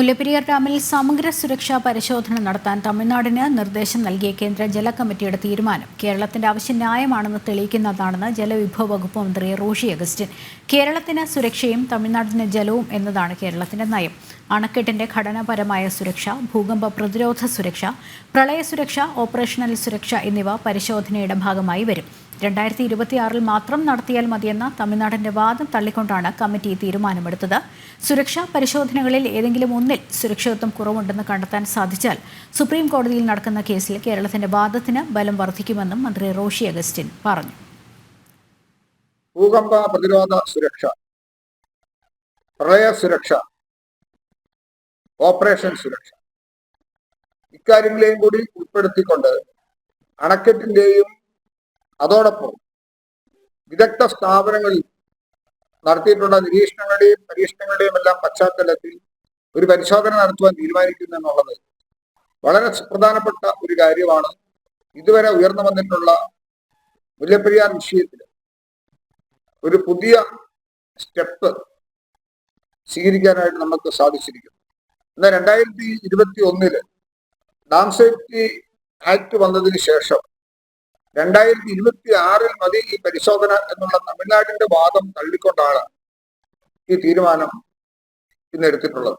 മുല്ലപ്പെരിയാർ ഡാമിൽ സമഗ്ര സുരക്ഷാ പരിശോധന നടത്താൻ തമിഴ്നാടിന് നിർദ്ദേശം നൽകിയ കേന്ദ്ര ജല കമ്മിറ്റിയുടെ തീരുമാനം. കേരളത്തിന്റെ ആവശ്യം ന്യായമാണെന്ന് തെളിയിക്കുന്നതാണെന്ന് ജലവിഭവ വകുപ്പ് മന്ത്രി റോഷി അഗസ്റ്റിൻ. കേരളത്തിന് സുരക്ഷയും തമിഴ്നാടിന് ജലവും എന്നതാണ് കേരളത്തിന്റെ നയം. അണക്കെട്ടിന്റെ ഘടനാപരമായ സുരക്ഷ ഭൂകമ്പ പ്രതിരോധ സുരക്ഷ പ്രളയ സുരക്ഷ ഓപ്പറേഷണൽ സുരക്ഷ എന്നിവ പരിശോധനയുടെ ഭാഗമായി വരും. രണ്ടായിരത്തി ഇരുപത്തിയാറിൽ മാത്രം നടത്തിയാൽ മതിയെന്ന തമിഴ്നാടിന്റെ വാദം തള്ളിക്കൊണ്ടാണ് കമ്മിറ്റി തീരുമാനമെടുത്തത്. സുരക്ഷാ പരിശോധനകളിൽ ഏതെങ്കിലും ഒന്നിൽ സുരക്ഷിതത്വം കുറവുണ്ടെന്ന് കണ്ടെത്താൻ സാധിച്ചാൽ സുപ്രീം കോടതിയിൽ നടക്കുന്ന കേസിൽ കേരളത്തിന്റെ വാദത്തിന് ബലം വർദ്ധിക്കുമെന്നും മന്ത്രി റോഷി അഗസ്റ്റിൻ പറഞ്ഞു. ഭൂകമ്പ പ്രതിരോധ സുരക്ഷ പ്രളയ സുരക്ഷ ഓപ്പറേഷൻ സുരക്ഷ. ഇക്കാര്യങ്ങളെയും കൂടി ഉൾപ്പെടുത്തിക്കൊണ്ട് അണക്കെട്ടിന്റെയും അതോടൊപ്പം വിദഗ്ധ സ്ഥാപനങ്ങളിൽ നടത്തിയിട്ടുള്ള നിരീക്ഷണങ്ങളുടെയും പരീക്ഷണങ്ങളുടെയും എല്ലാം പശ്ചാത്തലത്തിൽ ഒരു പരിശോധന നടത്തുവാൻ തീരുമാനിക്കുന്നു എന്നുള്ളത് വളരെ പ്രധാനപ്പെട്ട ഒരു കാര്യമാണ്. ഇതുവരെ ഉയർന്നു വന്നിട്ടുള്ള മുല്ലപ്പെരിയാർ വിഷയത്തിൽ ഒരു പുതിയ സ്റ്റെപ്പ് സ്വീകരിക്കാനായിട്ട് നമുക്ക് സാധിച്ചിരിക്കുന്നു. എന്നാൽ രണ്ടായിരത്തി ഇരുപത്തി ഒന്നിൽ ഡാം സേഫ്റ്റി ആക്ട് വന്നതിന് ശേഷം രണ്ടായിരത്തി ഇരുപത്തി ആറിൽ മതി ഈ പരിശോധന എന്നുള്ള തമിഴ്നാടിന്റെ വാദം തള്ളിക്കൊണ്ടാണ് ഈ തീരുമാനം ഇന്ന് എടുത്തിട്ടുള്ളത്.